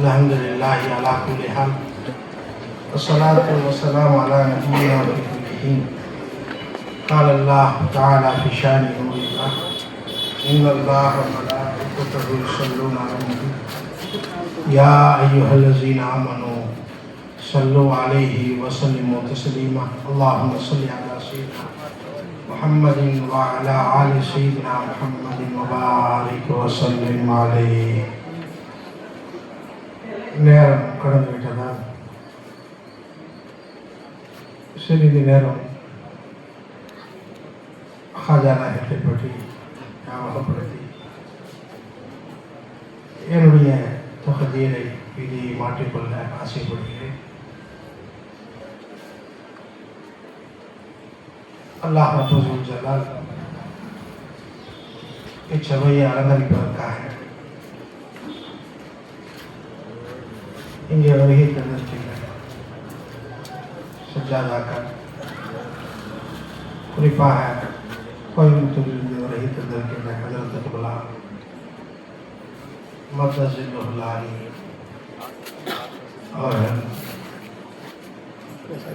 الحمد لله على كل حال. والصلاة والسلام على نبينا محمد قال الله تعالى في شأن نوره إن الله وملائكته يصلون على النبي. يا أيها الذين آمنوا صلوا عليه وسلموا تسليما. اللهم صل على سيدنا محمد وعلى آل سيدنا محمد وبارك وسلم عليه. நேரம் கடந்து விட்டதால் சிறிது நேரம் ஹாஜா நாயகத்தை பற்றி ஞாபகப்படுத்தி என்னுடைய தொகுதியை விதியை மாற்றிக்கொள்ள ஆசைப்படுகிறேன் அல்லாஹ் ரபுல் ஜலால் இச்சபையை அலங்கரிப்பதற்காக இங்கே வருகை தந்திருக்கீங்க சஜாதாக்கள் குறிப்பாக கோயம்புத்தூரிலிருந்து வருகை தந்திருக்கின்ற ஹஜரத்துல்லா மத்தசில்லாலி அவர்கள்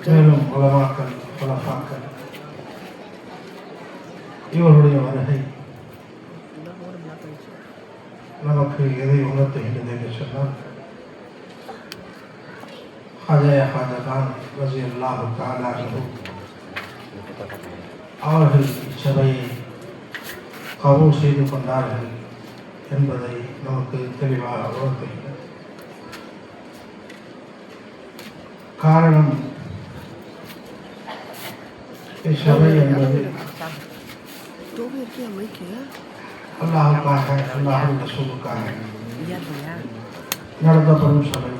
மேலும் உலமாக்கல் உலகாக்கள் இவருடைய வருகை நமக்கு எதை உணர்த்துகின்றது என்று சொன்னால் ஹஜய ஹாஜகான் ரசி அல்லாஹு தாலாஹு அவர்கள் இச்சபையை கபூல் செய்து கொண்டார்கள் என்பதை நமக்கு தெளிவாக உணர்த்துகிறது காரணம் இச்சபை என்பது Dove perché a me che? அல்லாஹுக்காக அல்லாஹு ரசூலுக்காக Via via. நடத்தப்படும் சபை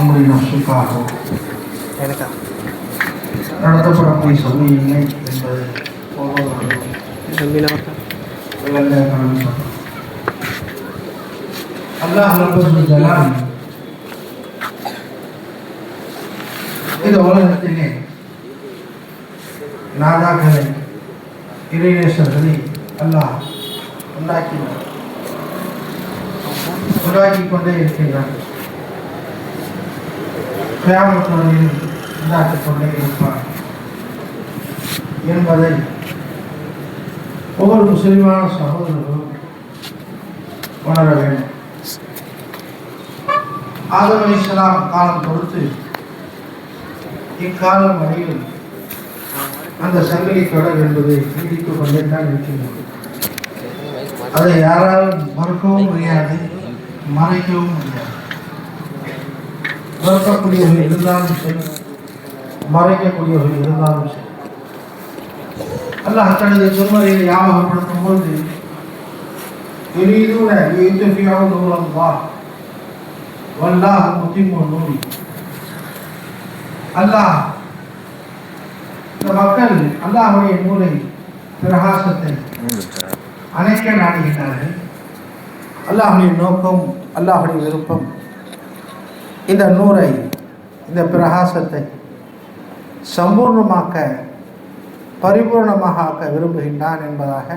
நசுக்காக எனக்கா? நடத்தப்படக்கூடிய சபை இல்லை என்பது. அல்லாஹ் ஜலால் இந்த உலகத்திலே நாதாக்களை இறைநேசர்களை அல்லாஹ் உண்டாக்கினார். உண்டாக்கி கொண்டே இருக்கின்றார் கிராமத்துறையில் உண்டாக்கிக் கொண்டே இருப்பார் என்பதை ஒவ்வொரு முஸ்லிமான சகோதரர்களும் உணர வேண்டும். ஆதம் காலம் பொறுத்து இக்காலம் வரையில் அந்த சங்கிலி தொடர் என்பது நீடித்துக் கொண்டே தான் இருக்கின்றது அதை யாராலும் மறுக்கவும் முடியாது மறைக்கவும் முடியாது. மறுக்கக்கூடியவர்கள் இருந்தாலும் சரி மறைக்கக்கூடியவர்கள் இருந்தாலும் சரி அல்லாஹ் தனது திருமறையை ஞாபகப்படுத்தும் போது يريدون ليطفئوا نور الله والله متم نوره அல்லாஹ் இந்த மக்கள் அல்லாஹ்வுடைய நூலை பிரகாசத்தை அணைக்க நாடுகின்றார்கள் அல்லாஹ்வுடைய நோக்கம் அல்லாஹ்வுடைய விருப்பம் இந்த நூரை இந்த பிரகாசத்தை சம்பூர்ணமாக்க பரிபூர்ணமாக ஆக்க விரும்புகின்றான் என்பதாக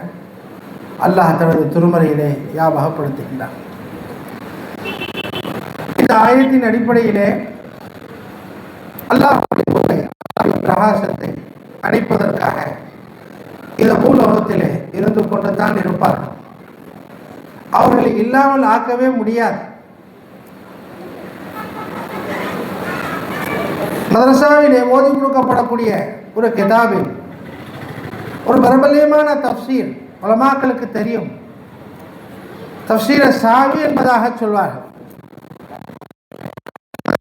அல்லாஹ் தனது திருமறையிலே ஞாபகப்படுத்துகின்றான். இந்த ஆயத்தின் அடிப்படையிலே அல்லாஹ் பிரகாசத்தை அணைப்பதற்காக இந்த பூலோகத்திலே இருந்து கொண்டு தான் இருப்பார்கள் அவர்களை இல்லாமல் ஆக்கவே முடியாது. மதரசாவிலே ஓதி கொடுக்கப்படக்கூடிய ஒரு கிதாபில் ஒரு பிரபலியமான தப்சீர் உலமாக்களுக்கு தெரியும். தப்சீர சாவி என்பதாக சொல்வார்கள்.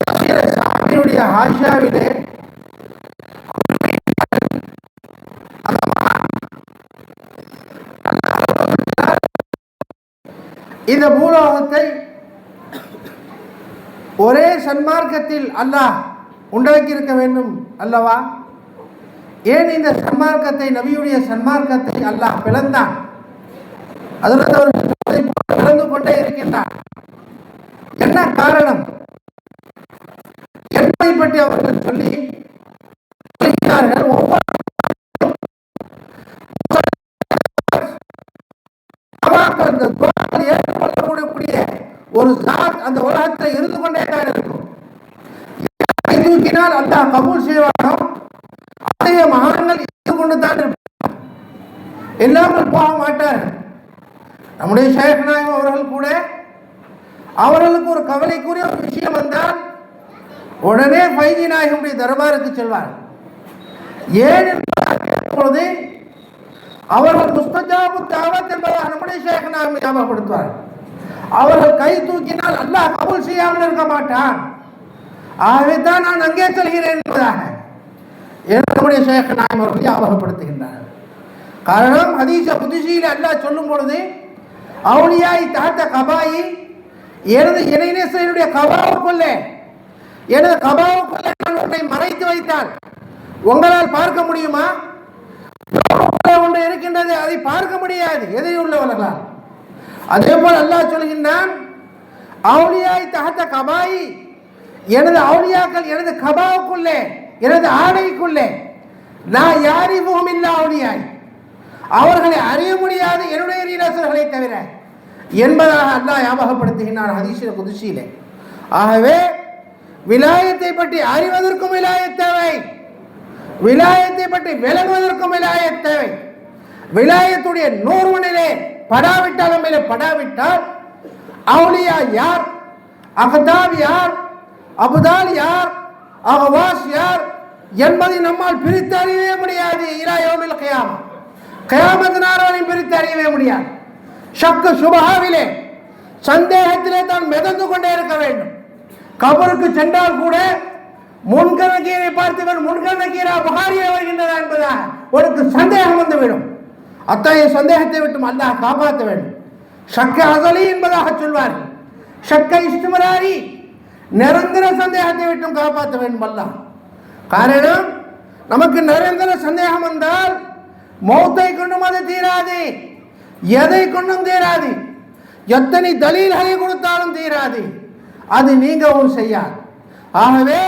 தப்சீர சாவியுடைய ஆஷாவிலே இந்த பூலோகத்தை ஒரே சன்மார்க்கத்தில் அல்லாஹ் உண்டாக்கியிருக்க வேண்டும் அல்லவா? ஏன் இந்த சன்மார்க்கத்தை நபியுடைய சன்மார்க்கத்தை அல்லாஹ் பிளந்தான்? அதனால் அவர் பிளந்து கொண்டே இருக்கின்றார். என்ன காரணம்? என்பதை பற்றி அவர்கள் சொல்லி சொல்கிறார்கள். ஒவ்வொரு சகாபாக்கள் போல் இந்த துவாக்கள் ஏற்றுக்கொள்ளக்கூடிய ஒரு ஜாத் அந்த உலகத்தில் இருந்து கொண்டே தான் இருக்கும் கை தூக்கினால் கபூல் செய்வானோ அத்தகைய மகான்கள் இருந்து கொண்டு தான் இருப்பார் இல்லாமல் போக மாட்டார். நம்முடைய ஷேக் நாயகம் அவர்கள் கூட அவர்களுக்கு ஒரு கவலைக்குரிய ஒரு விஷயம் வந்தால் உடனே பைதி நாயகனுடைய தர்பாருக்கு செல்வார். ஏன் என்பதாக பொழுது அவர்கள் முஸ்தஜாபு தாவத் என்பதாக நம்முடைய ஷேக் நாயகம் ஞாபகப்படுத்துவார். அவர்கள் கை தூக்கினால் அல்லாஹ் கபூல் செய்யாமல் இருக்க மாட்டான். ஆகவே தான் நான் அங்கே செல்கிறேன் என்பதாக என்னுடைய சேக நாயம் அவர்கள் ஞாபகப்படுத்துகின்றார். காரணம் அதீச புதுசியில் அல்லாஹ் சொல்லும் பொழுது அவுளியாய் தாத்த கபாயி எனது இணைநேசனுடைய கபாவுக்குள்ள எனது கபாவுக்குள்ள நான் உன்னை மறைத்து வைத்தால் உங்களால் பார்க்க முடியுமா? ஒன்று இருக்கின்றது அதை பார்க்க முடியாது. எதிரி உள்ளவர்களால். அதே போல் அல்லாஹ் சொல்கின்றான் அவுளியாய் தாத்த கபாயி எனது அவுளியாக்கள் எனது கபாவுக்குள்ளே எனது ஆடைக்குள்ளே. நான் யாரிவும் இல்லா அவுளியாய். அவர்களை அறிய முடியாது என்னுடைய நீரசர்களை தவிர என்பதாக அல்லாஹ் ஞாபகப்படுத்துகின்றான் ஹதீஷில குதிசியிலே. ஆகவே விலாயத்தை பற்றி அறிவதற்கும் விலாய தேவை. விலாயத்தை பற்றி விளங்குவதற்கும் விலாய தேவை. விலாயத்துடைய நூறுவனிலே படாவிட்டாலும் மேலே படாவிட்டால் அவுளியா யார்? அகதாப் யார்? அபுதால் யார்? அகவாஸ் யார்? என்பதை நம்மால் பிரித்து அறியவே முடியாது. இரா யோமில் கயாமா. கயாமத்து நாராளையும் பிரித்து அறியவே முடியாது. ஷக்கு சுபஹாவிலே சந்தேகத்திலே தான் மிதந்து கொண்டே இருக்க வேண்டும். கபருக்கு சென்றால் கூட முன்கணக்கீரை பார்த்தவன் முன்கணக்கீரா புகாரியே வருகின்றதா என்பதா உனக்கு சந்தேகம் வந்துவிடும். அத்தகைய சந்தேகத்தை விட்டும் அல்லாஹ் காப்பாற்ற வேண்டும். ஷக்க அசலி என்பதாக சொல்வார்கள். ஷக்க இஷ்டமராரி நிரந்தர சந்தேகத்தை விட்டும் காப்பாற்ற வேண்டும் அல்லாஹ் காரணம் நமக்கு நிரந்தர சந்தேகம் வந்தால் மௌத்தை கொண்டும் அது தீராது. எதை கொண்டும் தீராது. எத்தனை தலீல்களை கொடுத்தாலும் தீராது. அது நீங்கவும் செய்யாது. ஆகவே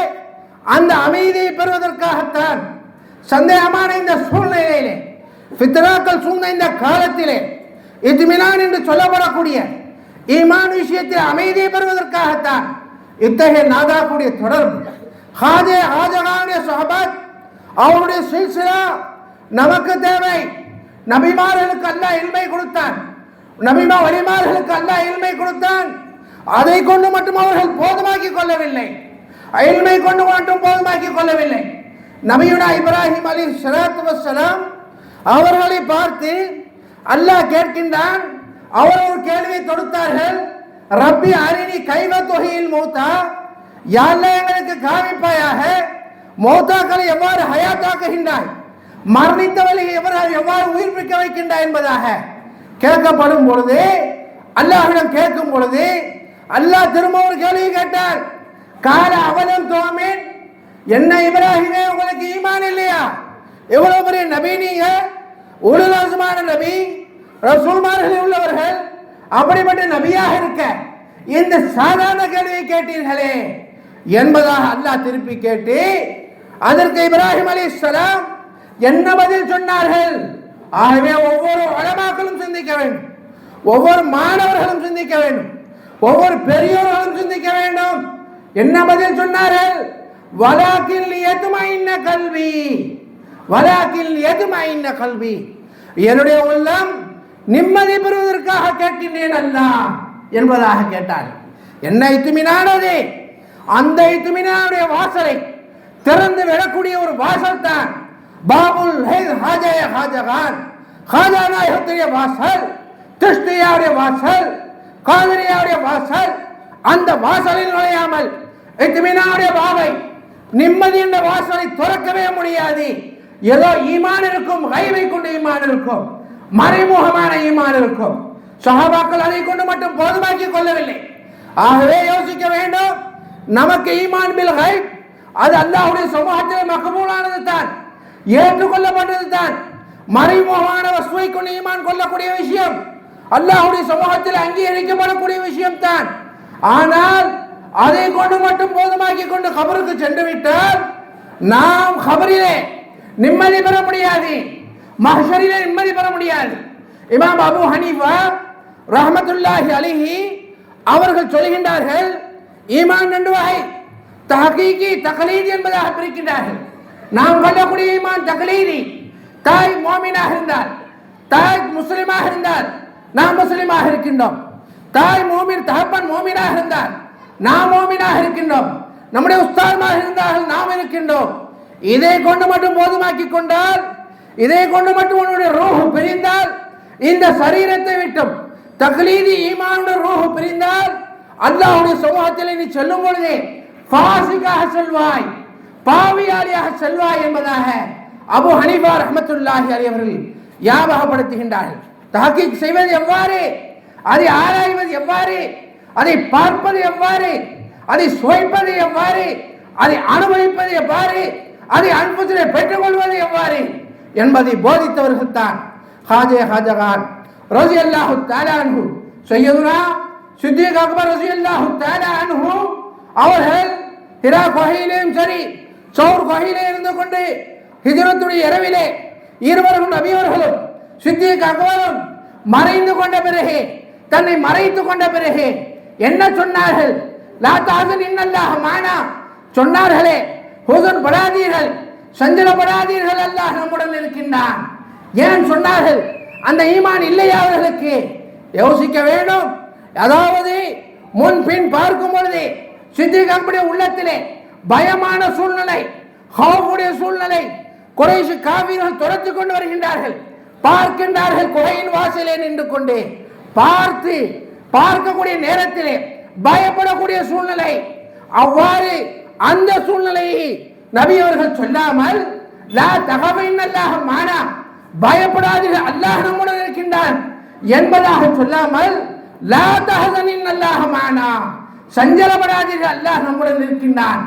அந்த அமைதியை பெறுவதற்காகத்தான் சந்தேகமான இந்த சூழ்நிலையிலே பித்ராக்கள் சூழ்ந்த இந்த காலத்திலே இத்மினான் என்று சொல்லப்படக்கூடிய ஈமான் விஷயத்தில் அமைதியை பெறுவதற்காகத்தான் இத்தகைய நாதாக்குடைய தொடர்பு ஹாஜே ஹாஜகானுடைய சஹபத் அவருடைய சில்சிலா நமக்கு தேவை. நபிமார்களுக்கு அல்லாஹ் இன்மை கொடுத்தான். நபிமா வழிமார்களுக்கு அல்லாஹ் இன்மை கொடுத்தான். அதை கொண்டு மட்டும் அவர்கள் போதுமாக்கிக் கொள்ளவில்லை. இல்மை கொண்டு மட்டும் போதுமாக்கிக் கொள்ளவில்லை. நபியுடா இப்ராஹிம் அலி சலாத்து வசலாம் அவர்களை பார்த்து அல்லாஹ் கேட்கின்றான். அவர் ஒரு கேள்வியை தொடுத்தார்கள். ரப்பி அரிணி கைவ தொகையில் மூத்தா? யாரெல்லாம் எங்களுக்கு காமிப்பாயாக? மௌத்தாக்களை எவ்வாறு ஹயாத்தாக்குகின்றாய்? மரணித்தவர்களை எவ்வாறு எவ்வாறு உயிர்ப்பிக்க வைக்கின்றாய் என்பதாக கேட்கப்படும் பொழுது அல்லாஹிடம் கேட்கும் பொழுது அல்லாஹ் திரும்ப ஒரு கேள்வி கேட்டார். கால அவலம் தோமேன். என்ன இப்ராஹிமே உங்களுக்கு ஈமான் இல்லையா? எவ்வளவு பெரிய நபி நீங்க? உலகமான நபி ரசூல்மார்களில் உள்ளவர்கள் அப்படிப்பட்ட நபியாக இருக்க இந்த சாதாரண கேள்வியை கேட்டீர்களே என்பதாக அல்லாஹ் திருப்பி கேட்டு அதற்கு இப்ராஹிம் அலைஹிஸ்ஸலாம் என்ன பதில் சொன்னார்கள்? ஆகவே ஒவ்வொரு வளமாக்களும் சிந்திக்க வேண்டும். ஒவ்வொரு மாணவர்களும் சிந்திக்க வேண்டும். ஒவ்வொரு பெரியோர்களும் சிந்திக்க வேண்டும். என்ன பதில் சொன்னார்கள்? வலாக்கில் எதுமைன்ன கல்வி வலாக்கில் எதுமைன்ன கல்வி என்னுடைய உள்ளம் நிம்மதி பெறுவதற்காக கேட்கின்றேன் அல்ல என்பதாக கேட்டார். என்ன இத்துமினானது அந்த இத்துமினானுடைய வாசலை திறந்து விடக்கூடிய ஒரு வாசல் தான் பாபுல் ஹை- ஹாஜய ஹாஜகான் ஹாஜா நாயகத்துடைய வாசல் கிருஷ்ணியாவுடைய வாசல் காதரியாவுடைய வாசல். அந்த வாசலில் நுழையாமல் இத்துமினாவுடைய பாவை நிம்மதி என்ற வாசலை துறக்கவே முடியாது. ஏதோ ஈமான் இருக்கும் கைவை கொண்டு ஈமான் இருக்கும். மறைமுகமான ஈமான் இருக்கும். சஹாபாக்கள் அதை கொண்டு மட்டும் போதுமாக்கி கொள்ளவில்லை. ஆகவே யோசிக்க வேண்டும் நமக்கு ஈமான் பில் ஹை அது அல்லாஹுடைய சமூகத்தில் மகமூலானது தான் ஏற்றுக்கொள்ளப்பட்டது தான். மறைமுகமான வசுவை கொண்டு ஈமான் கொள்ளக்கூடிய விஷயம் அல்லாஹுடைய சமூகத்தில் அங்கீகரிக்கப்படக்கூடிய விஷயம் தான். ஆனால் அதை கொண்டு மட்டும் போதுமாக்கி கொண்டு கபருக்கு சென்று விட்டால் நாம் கபரிலே நிம்மதி பெற முடியாது. மஹ்ஷரிலே நிம்மதி பெற முடியாது. இமாம் அபு ஹனீஃபா ரஹமத்துல்லாஹி அலிஹி அவர்கள் சொல்கின்றார்கள் ஈமான் ரெண்டு வகை தஹகீகி தகலீதி என்பதாக பிரிக்கின்றார்கள். நாம் கொள்ளக்கூடிய ஈமான் தகலீதி. தாய் மோமினாக இருந்தார் தாய் முஸ்லிமாக இருந்தார் நாம் முஸ்லிமாக இருக்கின்றோம். தாய் மோமின் தகப்பன் மோமினாக இருந்தார் நாம் மோமினாக இருக்கின்றோம். நம்முடைய உஸ்தாதமாக இருந்தார்கள் நாம் இருக்கின்றோம். இதை கொண்டு மட்டும் போதுமாக்கி கொண்டால் இதை கொண்டு மட்டும் உன்னுடைய ரூஹு பிரிந்தால் இந்த சரீரத்தை விட்டும் தக்லீதி ஈமான ரூஹு பிரிந்தால் அல்லாஹுடைய சமூகத்தில் நீ சொல்லும் பொழுதே பாசிக்காக செல்வாய் பாவியாளியாக செல்வாய் என்பதாக அபு ஹனிபா ரஹமத்துல்லாஹி அலி அவர்கள் ஞாபகப்படுத்துகின்றார்கள். தஹக்கீக் செய்வது எவ்வாறு? அதை ஆராய்வது எவ்வாறு? அதை பார்ப்பது எவ்வாறு? அதை சுவைப்பது எவ்வாறு? அதை அனுபவிப்பது எவ்வாறு? அதை அன்புத்திலே பெற்றுக்கொள்வது எவ்வாறு? என்பதை போதித்தவர்கள் தான். ஹாஜே ஹாஜகான் ரசி அல்லாஹு தாலான்ஹு செய்யதுனா சித்திக் அக்பர் ரசி அல்லாஹு தாலான்ஹு அவர்கள் ஹிரா குகையிலேயும் சரி சௌர் குகையிலே இருந்து கொண்டு ஹிஜரத்துடைய இரவிலே இருவரும் நபியவர்களும் சித்திக் அக்பரும் மறைந்து கொண்ட பிறகு தன்னை மறைத்து கொண்ட பிறகு என்ன சொன்னார்கள்? லா தாசன் இன்னல்லாஹ் மானா. சொன்னார்களே ஹுசன் படாதீர்கள். சஞ்சலப்படாதீர்கள் அல்லாஹ் நம்முடன் இருக்கின்றான். ஏன் சொன்னார்கள்? அந்த ஈமான் இல்லையா அவர்களுக்கு? யோசிக்க வேண்டும். அதாவது முன் பின் பார்க்கும் பொழுது சித்திக் உள்ளத்திலே பயமான சூழ்நிலை ஹவுடைய சூழ்நிலை குறைசு காவிர்கள் துரத்து கொண்டு வருகின்றார்கள். பார்க்கின்றார்கள் குகையின் வாசலே நின்று கொண்டு. பார்த்து பார்க்கக்கூடிய நேரத்திலே பயப்படக்கூடிய சூழ்நிலை அவ்வாறு அந்த சூழ்நிலையை நபி அவர்கள் சொல்லாமல் லா தகவின் அல்லாஹ் மானா பயப்படாதீர்கள் அல்லாஹ் நம்முடன் இருக்கின்றான் என்பதாக சொல்லாமல் லா தகதனின் அல்லாஹ் மானா சஞ்சலப்படாதீர்கள் அல்லாஹ் நம்முடன் இருக்கின்றான்.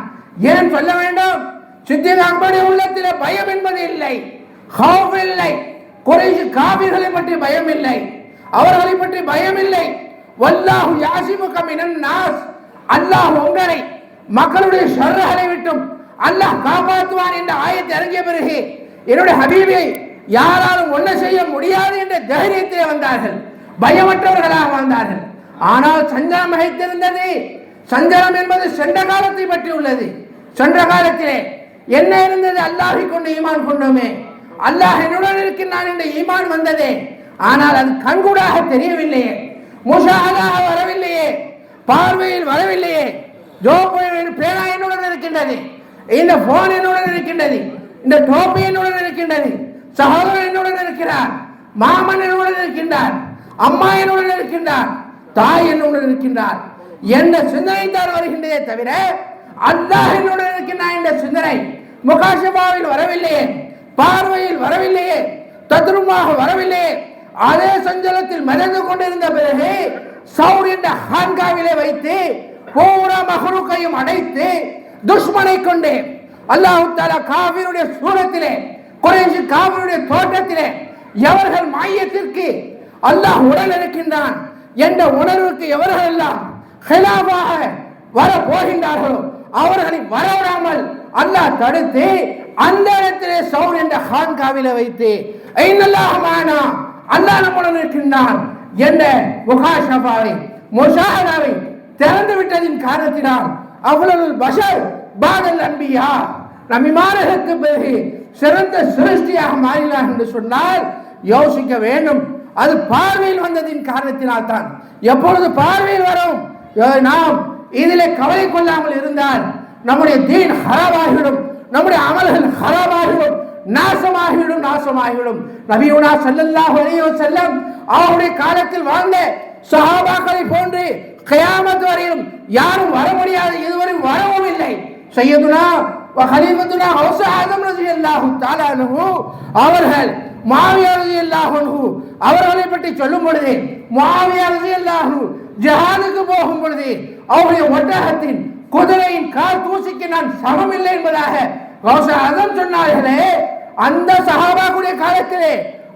ஏன் சொல்ல வேண்டும்? சித்தி நம்முடைய உள்ளத்தில் பயம் என்பது இல்லை ஹவுஃப் இல்லை குறைஞ்சு காவிர்களை பற்றி பயம் இல்லை அவர்களை பற்றி பயம் இல்லை. வல்லாஹு யாசிமுகம் நாஸ் அல்லாஹ் உங்களை மக்களுடைய ஷர்களை விட்டும் அல்லாஹ் காப்பாற்றுவான் என்ற ஆயத்தை இறங்கிய பிறகு என்னுடைய ஹபீபை யாராலும் ஒன்றும் செய்ய முடியாது என்ற தைரியத்திலே வந்தார்கள். பயமற்றவர்களாக வந்தார்கள் ஆனால் சஞ்சலம் மிகைத்திருந்தது சஞ்சலம் என்பது சென்ற காலத்தை பற்றி உள்ளது. சென்ற காலத்திலே என்ன இருந்தது? அல்லாஹை கொண்டு ஈமான் கொண்டோமே. அல்லாஹ் என்னுடன் இருக்கின்றான் என்ற ஈமான் வந்ததே. ஆனால் அது கண்கூடாக தெரியவில்லையே. முஷாஹதாக வரவில்லையே. பார்வையில் வரவில்லையே. ஜோ பேனா என்னுடன் இருக்கின்றது. இந்த போன் என்னுடன் இருக்கின்றது இந்த டோப்பி என்னுடன் இருக்கின்றது சகோதரன் என்னுடன் இருக்கிறார் மாமன் என்னுடன் இருக்கின்றார் அம்மா என்னுடன் இருக்கின்றார் தாய் என்னுடன் இருக்கின்றார் என்ன சிந்தனை தான் வருகின்றதே தவிர அல்லாஹ் என்னுடன் இருக்கின்றான் என்ற சிந்தனை முகாஷபாவில் வரவில்லையே பார்வையில் வரவில்லையே தத்ருமாக வரவில்லையே அதே சஞ்சலத்தில் மறைந்து கொண்டிருந்த பிறகு சவுர் என்ற ஹான்காவிலே வைத்து பூரா மகருக்கையும் அடைத்து துஷ்மனை கொண்டு அல்லாஹு தாலா காவிருடைய சூரத்திலே குறைஞ்சு காவிருடைய தோட்டத்திலே எவர்கள் மாயத்திற்கு அல்லாஹ் உடல் இருக்கின்றான் என்ற உணர்வுக்கு எவர்கள் எல்லாம் ஹிலாபாக வர போகின்றார்களோ அவர்களை வரவிடாமல் அல்லாஹ் தடுத்து அந்த இடத்திலே சவுர் என்ற ஹான்காவில வைத்து ஐநல்லாஹமானா அல்லாஹ் நம்முடன் இருக்கின்றான் என்ற முகாஷபாவை முஷாஹாவை திறந்து விட்டதின் காரணத்தினால் அவ்வளவு பஷர் பாதல் அன்பியா? நபிமார்களுக்கு பிறகு சிறந்த சிருஷ்டியாக மாறினார் என்று சொன்னால் யோசிக்க வேண்டும். அது பார்வையில் வந்ததின் காரணத்தினால் தான் எப்பொழுது பார்வையில் வரும்? நாம் இதிலே கவலை கொள்ளாமல் இருந்தால் நம்முடைய தீன் ஹராபாகிவிடும் நம்முடைய அமல்கள் ஹராபாகிவிடும் நாசமாகிவிடும் நாசமாகிவிடும். நபியுனா ஸல்லல்லாஹு செல்லம் அவருடைய காலத்தில் வாழ்ந்த சஹாபாக்களை போன்று கயாமத்து வரையிலும் யாரும் வர முடியாது. இதுவரை வரவும் இல்லை. சையதுனா ஹலீஃபத்துனா ஹவுஸ் ஆதம் ரலியல்லாஹு தஆலா அன்ஹு அவர்கள் மாவியா ரலியல்லாஹு அவர்களை பற்றி சொல்லும் பொழுது மாவியா ரலியல்லாஹு ஜஹாதுக்கு போகும் பொழுது அவருடைய ஒட்டகத்தின் குதிரையின் கால் தூசிக்கு நான் சமமில்லை என்பதாக கௌச ஆதம் சொன்னார்களே. அந்த சஹாபாக்குடைய காலத்திலே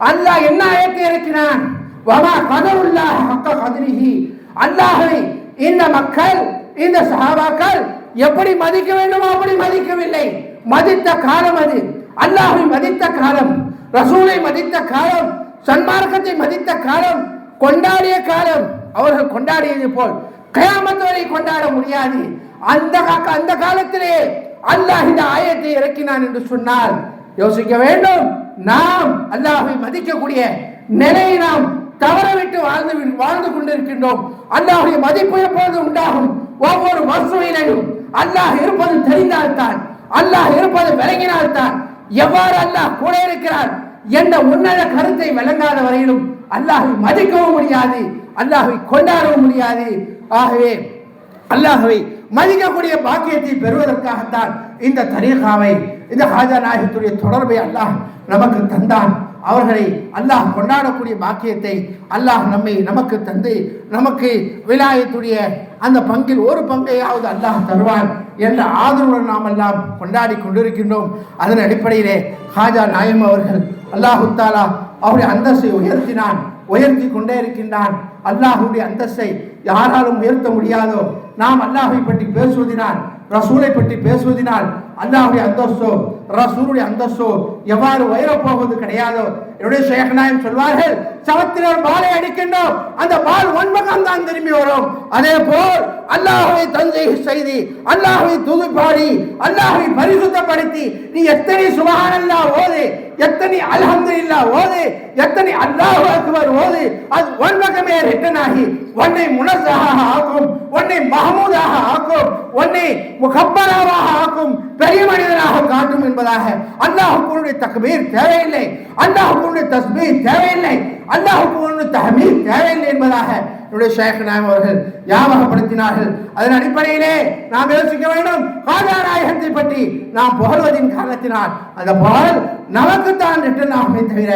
அல்லாஹ் என்ன ஆயத்தை இருக்கிறான் வமா கதருல்லாஹ் ஹக்க கதிரிஹி அல்லாஹை இந்த மக்கள் இந்த சஹாபாக்கள் எப்படி மதிக்க வேண்டுமோ அப்படி மதிக்கவில்லை. மதித்த காலம் அது. அல்லாஹை மதித்த காலம். ரசூலை மதித்த காலம். சன்மார்க்கத்தை மதித்த காலம். கொண்டாடிய காலம். அவர்கள் கொண்டாடியது போல் கயாமத் வரை கொண்டாட முடியாது. அந்த அந்த காலத்திலே அல்லாஹ் இந்த ஆயத்தை இறக்கினான் என்று சொன்னால் யோசிக்க வேண்டும். நாம் அல்லாஹை மதிக்கக்கூடிய நிலையை நாம் தவறவிட்டு வாழ்ந்து வாழ்ந்து கொண்டிருக்கின்றோம். அல்லாஹுடைய மதிப்பு எப்பொழுது உண்டாகும்? ஒவ்வொரு வசுவிலையும் அல்லாஹ் இருப்பது தெரிந்தால்தான். அல்லாஹ் இருப்பது விளங்கினால்தான். எவ்வாறு அல்லாஹ் கூட இருக்கிறார் என்ற உன்னத கருத்தை விளங்காத வரையிலும் அல்லாஹை மதிக்கவும் முடியாது அல்லாஹை கொண்டாடவும் முடியாது. ஆகவே அல்லாஹவை மதிக்கக்கூடிய பாக்கியத்தை பெறுவதற்காகத்தான் இந்த தரீகாவை இந்த ஹாஜா நாயகத்துடைய தொடர்பை அல்லாஹ் நமக்கு தந்தான். அவர்களை அல்லாஹ் கொண்டாடக்கூடிய பாக்கியத்தை அல்லாஹ் நம்மை நமக்கு தந்து நமக்கு விலாயத்துடைய அந்த பங்கில் ஒரு பங்கையாவது அல்லாஹ் தருவான் என்ற ஆதரவுடன் நாம் எல்லாம் கொண்டாடி கொண்டிருக்கின்றோம். அதன் அடிப்படையிலே ஹாஜா நாயம் அவர்கள் அல்லாஹு தாலா அவருடைய அந்தஸ்தை உயர்த்தினான் உயர்த்தி கொண்டே இருக்கின்றான். அல்லாஹுடைய அந்தஸ்தை யாராலும் உயர்த்த முடியாதோ நாம் அல்லாஹை பற்றி பேசுவதினால் ரசூலை பற்றி பேசுவதினால் அல்லாஹுடைய அந்தஸ்தோ ரசூருடைய அந்தஸ்தோ எவ்வாறு உயரப்போவது கிடையாதோ என்னுடைய சேகநாயம் சொல்வார்கள் சவத்தினர் பாலை அடிக்கின்றோம் அந்த பால் ஒன்பதாம் தான் திரும்பி வரும். அதே போல் அல்லாஹுவை தந்தை செய்தி அல்லாஹுவை துதுப்பாடி அல்லாஹுவை பரிசுத்தப்படுத்தி நீ எத்தனை சுபஹானல்லா ஓது எத்தனை அல்ஹம்துலில்லா ஓது எத்தனை அல்லாஹு அக்பர் ஓது அது ஒன்பகமே ரிட்டன் ஆகி உன்னை முனசாக ஆக்கும் உன்னை மஹமூதாக ஆக்கும் உன்னை முகப்பராவாக ஆக்கும் பெரிய மனிதனாக காட்டும் என்பதாக அல்லாஹுக்குடைய தக்பீர் தேவையில்லை. அல்லாஹுக்குடைய தஸ்மீர் தேவையில்லை. அல்லாஹுக்கு தஹமீர் தேவையில்லை என்பதாக என்னுடைய ஷேக் நாயம் அவர்கள் ஞாபகப்படுத்தினார்கள். அதன் அடிப்படையிலே நாம் யோசிக்க வேண்டும். காஜா நாயகத்தை பற்றி நாம் புகழ்வதின் காரணத்தினால் அந்த புகழ் நமக்குத்தான் ரிட்டன் ஆகுமே தவிர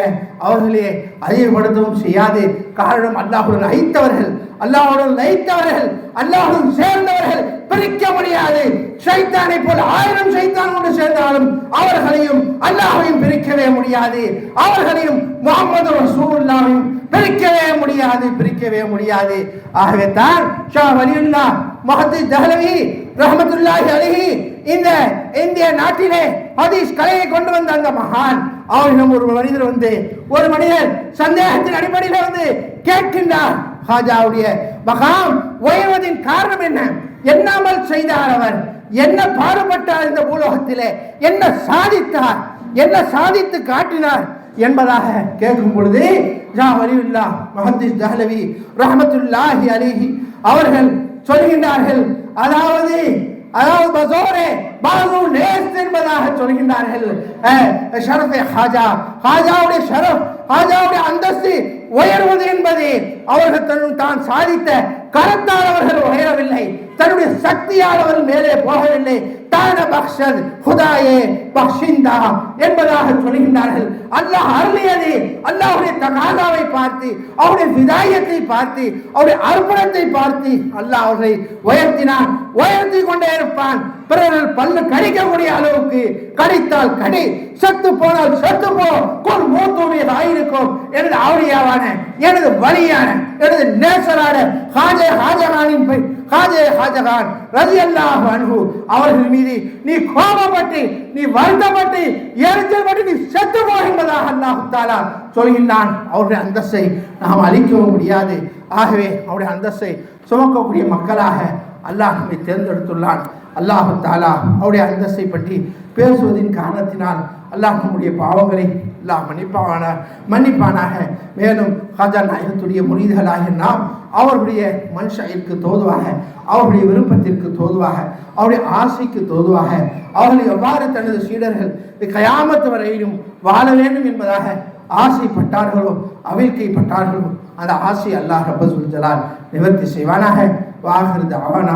அவர்களே அதிகப்படுத்தவும் செய்யாது. காரணம் அல்லாஹுடன் ஐத்தவர்கள் அல்லாஹுடன் லைத்தவர்கள் அல்லாஹுடன் சேர்ந்தவர்கள் பிரிக்க முடியாது. ஷைத்தானை போல் ஆயிரம் ஷைத்தான் கொண்டு சேர்ந்தாலும் அவர்களையும் அல்லாஹையும் பிரிக்கவே முடியாது. அவர்களையும் முகமது ரசூல்லாவையும் பிரிக்கவே முடியாது பிரிக்கவே முடியாது. ஆகவே தான் ஷா வலியுல்லா மஹதி ஜஹலவி ரஹமத்துல்லாஹி அலைஹி இந்த இந்திய நாட்டிலே ஹதீஸ் கலையை கொண்டு வந்த அந்த மகான். அவரிடம் ஒரு மனிதர் வந்து ஒரு மனிதர் சந்தேகத்தின் அடிப்படையில் வந்து கேட்கின்றார். ஹாஜாவுடைய மகாம் உயர்வதின் காரணம் என்ன? என்னாமல் செய்தார் அவர். என்ன பாடுபட்டார் இந்த பூலோகத்திலே? என்ன சாதித்தார்? என்ன சாதித்து காட்டினார்? என்பதாக கேட்கும் பொழுது ஜா வலியுல்லா மஹத்தீஸ் தஹலவி ரஹமத்துல்லாஹி அலிஹி அவர்கள் சொல்கின்றார்கள் அதாவது அதாவது பசோரே பாசு நேஸ் என்பதாக சொல்கின்றார்கள். ஷரஃபே ஹாஜா. ஹாஜாவுடைய ஷரஃப் ஹாஜாவுடைய அந்தஸ்து உயர்வது என்பது அவர்கள் தன் தான் சாதித்த கரத்தால் அவர்கள் உயரவில்லை. தன்னுடைய சக்தியால் அவர்கள் மேலே போகவில்லை. தான பக்ஷத் ஹுதாயே பக்ஷிந்தா என்பதாக சொல்கின்றார்கள். அல்லாஹ் அருளியது அல்லாஹுடைய தகாதாவை பார்த்து அவருடைய விதாயத்தை பார்த்து அவருடைய அர்ப்பணத்தை பார்த்து அல்லாஹ் அவர்களை உயர்த்தினான். உயர்த்தி கொண்டே இருப்பான். பிறர்கள் பல்லு கடிக்கக்கூடிய அளவுக்கு கடித்தால் கடி செத்து போனால் செத்து போ கொள் மூத்தூமிய ஆயிருக்கும் எனது ஆவடியாவான எனது வழியான எனது நேசரான ஹாஜே ஹாஜகானின் போய் ஹாஜே ஹாஜகான் ரதி அல்லாஹ் அன்பு அவர்கள் மீது நீ கோபப்பட்டு நீ வருத்தப்பட்டு எரிச்சல் பட்டு நீ செத்து போ என்பதாக அல்லாஹ் தாலா சொல்கின்றான். அவருடைய அந்தஸ்தை நாம் அழிக்கவும் முடியாது. ஆகவே அவருடைய அந்தஸ்தை சுமக்கக்கூடிய மக்களாக அல்லாஹ் நம்மை தேர்ந்தெடுத்துள்ளான். அல்லாஹு தாலா அவருடைய அந்தஸ்தை பற்றி பேசுவதின் காரணத்தினால் அல்லாஹ் நம்முடைய பாவங்களை அல்லாஹ் மன்னிப்பான மன்னிப்பானாக. மேலும் ஹஜா நாயகத்துடைய முனிதர்களாக நாம் அவருடைய மனுஷாயிற்கு தோதுவாக அவருடைய விருப்பத்திற்கு தோதுவாக அவருடைய ஆசைக்கு தோதுவாக அவர்களை எவ்வாறு தனது சீடர்கள் கயாமத்து வரையிலும் வாழ வேண்டும் என்பதாக ஆசைப்பட்டார்களோ அவிழ்க்கைப்பட்டார்களோ அந்த ஆசை அல்லாஹ் ரப்பசுல் ஜலால் நிவர்த்தி செய்வானாக. வாகிறது தஅவானா.